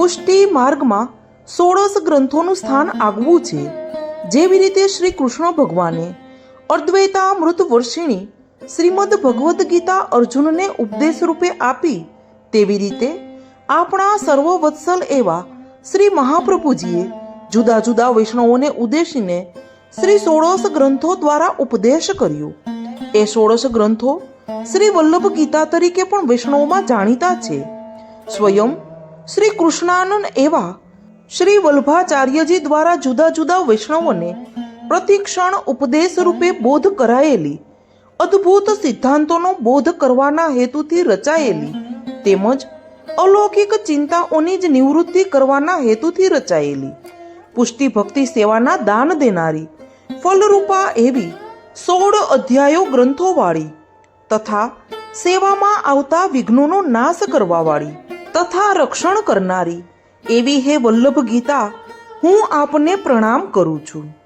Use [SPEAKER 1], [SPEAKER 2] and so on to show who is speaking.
[SPEAKER 1] પુષ્ટિ માર્ગમાં સોળસ ગ્રંથોનું સ્થાન આગવું છે. જેવી રીતે શ્રી કૃષ્ણ ભગવાને અદ્વૈતામૃત વર્ષિણી શ્રીમદ ભગવદ્ ગીતા અર્જુનને ઉપદેશ રૂપે આપી, તેવી રીતે આપણા સર્વવત્સલ એવા શ્રી મહાપ્રભુજીએ જુદા જુદા વૈષ્ણવોને ઉદ્દેશીને શ્રી સોળસ ગ્રંથો દ્વારા ઉપદેશ કર્યો. એ સોળસ ગ્રંથો શ્રી વલ્લભ ગીતા તરીકે પણ વૈષ્ણવમાં જાણીતા છે. સ્વયં શ્રી કૃષ્ણાનંદ એવા શ્રી વલ્ભાચાર્યજી દ્વારા જુદા જુદા વૈષ્ણવોને પ્રતિક્ષણ ઉપદેશ રૂપે બોધ કરાયેલી, અદ્ભુત સિદ્ધાંતોનો બોધ કરવાના હેતુથી રચાયેલી તેમજ અલૌકિક ચિંતાઓની જ નિવૃત્તિ કરવાના હેતુથી રચાયેલી. પુષ્ટિ ભક્તિ સેવાના દાન દેનારી, ફલરૂપા એવી સોળ અધ્યાયો ગ્રંથોવાળી તથા સેવામાં આવતા વિઘ્નોનો નાશ કરવાવાળી તથા રક્ષણ કરનારી. એવી હે વલ્લભ ગીતા હું આપને પ્રણામ કરું છું.